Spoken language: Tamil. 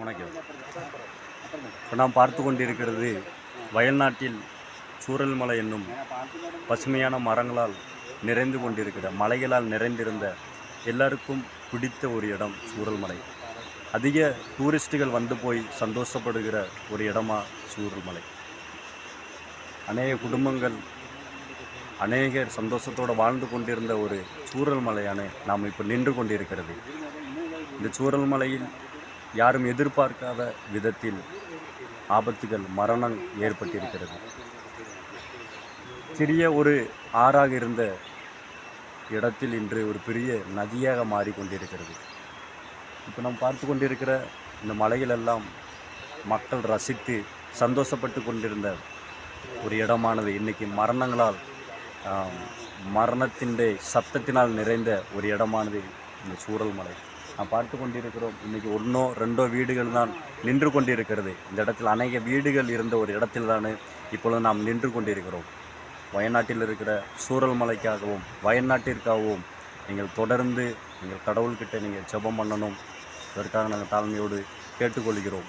வணக்கம். இப்போ நாம் பார்த்து கொண்டிருக்கிறது வயல்நாட்டில் சூரல்மலை என்னும் பசுமையான மரங்களால் நிறைந்து கொண்டிருக்கிற மலைகளால் நிறைந்திருந்த எல்லாருக்கும் பிடித்த ஒரு இடம் சூரல்மலை அதிக டூரிஸ்ட்டுகள் வந்து போய் சந்தோஷப்படுகிற ஒரு இடமா சூரல்மலை அநேக குடும்பங்கள் அநேகர் சந்தோஷத்தோடு வாழ்ந்து கொண்டிருந்த ஒரு சூரல் மலையான நாம் இப்போ நின்று கொண்டிருக்கிறது. இந்த சூரல் மலையில் யாரும் எதிர்பார்க்காத விதத்தில் ஆபத்துகள் மரணம் ஏற்பட்டிருக்கிறது. சிறிய ஒரு ஆறாக இருந்த இடத்தில் இன்று ஒரு பெரிய நதியாக மாறிக்கொண்டிருக்கிறது. இப்போ நாம் பார்த்து கொண்டிருக்கிற இந்த மலைகளெல்லாம் மக்கள் ரசித்து சந்தோஷப்பட்டு கொண்டிருந்த ஒரு இடமானது. இன்னைக்கு மரணங்களால் மரணத்தின் சத்தத்தினால் நிறைந்த ஒரு இடமானது இந்த சூரல் மலை. நாம் பார்த்து கொண்டிருக்கிறோம். இன்னைக்கு ஒன்றோ ரெண்டோ வீடுகள் தான் நின்று கொண்டிருக்கிறது. இந்த இடத்தில் அநேக வீடுகள் இருந்த ஒரு இடத்தில் தான் இப்பொழுது நாம் நின்று கொண்டிருக்கிறோம். வயநாட்டில் இருக்கிற சூரல் மலைக்காகவும் வயநாட்டிற்காகவும் நீங்கள் தொடர்ந்து நீங்கள் கடவுள்கிட்ட நீங்கள் ஜெபம் பண்ணணும். இதற்காக நாங்கள் தாழ்மையோடு கேட்டுக்கொள்கிறோம்.